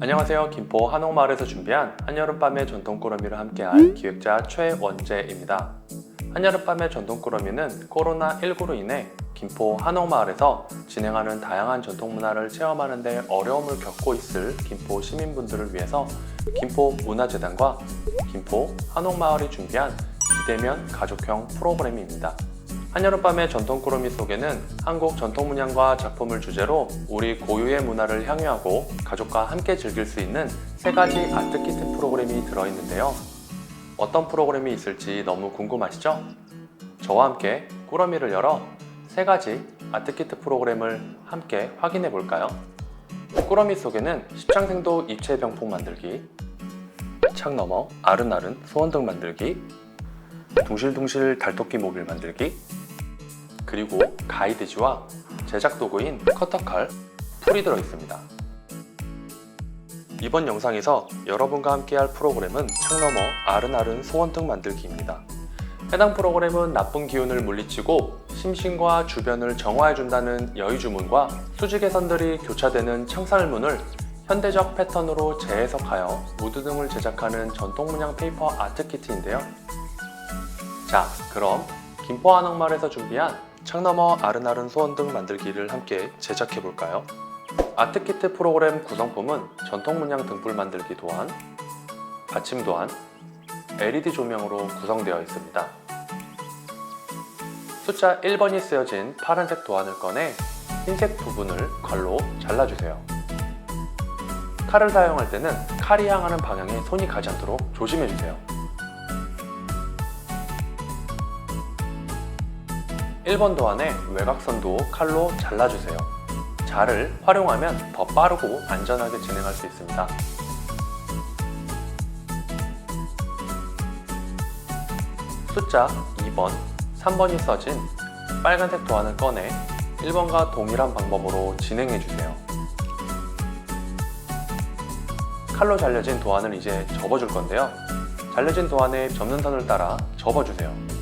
안녕하세요. 김포 한옥마을에서 준비한 한여름밤의 전통꾸러미를 함께할 기획자 최원재입니다. 한여름밤의 전통꾸러미는 코로나19로 인해 김포 한옥마을에서 진행하는 다양한 전통문화를 체험하는 데 어려움을 겪고 있을 김포 시민분들을 위해서 김포 문화재단과 김포 한옥마을이 준비한 비대면 가족형 프로그램입니다. 한여름밤의 전통 꾸러미 속에는 한국 전통 문양과 작품을 주제로 우리 고유의 문화를 향유하고 가족과 함께 즐길 수 있는 세 가지 아트 키트 프로그램이 들어있는데요. 어떤 프로그램이 있을지 너무 궁금하시죠? 저와 함께 꾸러미를 열어 세 가지 아트 키트 프로그램을 함께 확인해 볼까요? 꾸러미 속에는 십창생도 입체 병풍 만들기, 창 너머 아른아른 소원등 만들기, 둥실둥실 달토끼 모빌 만들기, 그리고 가이드지와 제작 도구인 커터칼, 풀이 들어 있습니다. 이번 영상에서 여러분과 함께할 프로그램은 창너머 아른아른 소원등 만들기입니다. 해당 프로그램은 나쁜 기운을 물리치고 심신과 주변을 정화해준다는 여의 주문과 수지 개선들이 교차되는 창살문을 현대적 패턴으로 재해석하여 무드 등을 제작하는 전통 문양 페이퍼 아트 키트인데요. 자, 그럼 김포 한옥마을에서 준비한 창너머 아른아른 소원 등 만들기를 함께 제작해 볼까요? 아트 키트 프로그램 구성품은 전통 문양 등불 만들기 도안, 받침 도안, LED 조명으로 구성되어 있습니다. 숫자 1번이 쓰여진 파란색 도안을 꺼내 흰색 부분을 칼로 잘라주세요. 칼을 사용할 때는 칼이 향하는 방향에 손이 가지 않도록 조심해주세요. 1번 도안의 외곽선도 칼로 잘라주세요. 자를 활용하면 더 빠르고 안전하게 진행할 수 있습니다. 숫자 2번, 3번이 써진 빨간색 도안을 꺼내 1번과 동일한 방법으로 진행해 주세요. 칼로 잘려진 도안을 이제 접어줄 건데요. 잘려진 도안에 접는 선을 따라 접어주세요.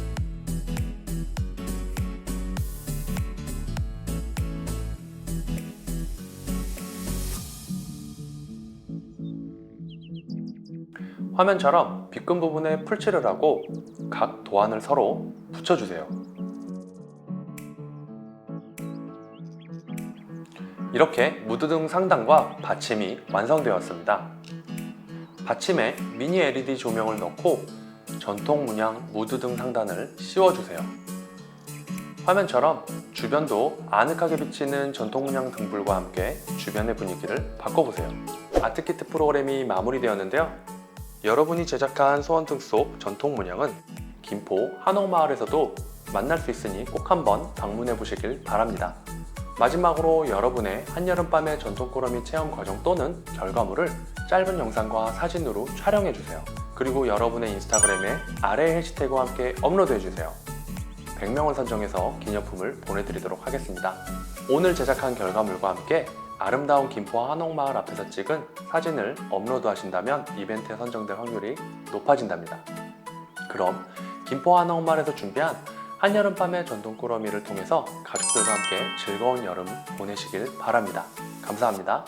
화면처럼 빗금 부분에 풀칠을 하고 각 도안을 서로 붙여주세요. 이렇게 무드등 상단과 받침이 완성되었습니다. 받침에 미니 LED 조명을 넣고 전통 문양 무드등 상단을 씌워주세요. 화면처럼 주변도 아늑하게 비치는 전통 문양 등불과 함께 주변의 분위기를 바꿔보세요. 아트키트 프로그램이 마무리되었는데요. 여러분이 제작한 소원등 속 전통 문양은 김포 한옥마을에서도 만날 수 있으니 꼭 한번 방문해 보시길 바랍니다. 마지막으로 여러분의 한여름밤의 전통 꾸러미 체험 과정 또는 결과물을 짧은 영상과 사진으로 촬영해 주세요. 그리고 여러분의 인스타그램에 아래 해시태그와 함께 업로드해 주세요. 100명을 선정해서 기념품을 보내드리도록 하겠습니다. 오늘 제작한 결과물과 함께 아름다운 김포 한옥마을 앞에서 찍은 사진을 업로드 하신다면 이벤트에 선정될 확률이 높아진답니다. 그럼 김포 한옥마을에서 준비한 한여름밤의 전통 꾸러미를 통해서 가족들과 함께 즐거운 여름 보내시길 바랍니다. 감사합니다.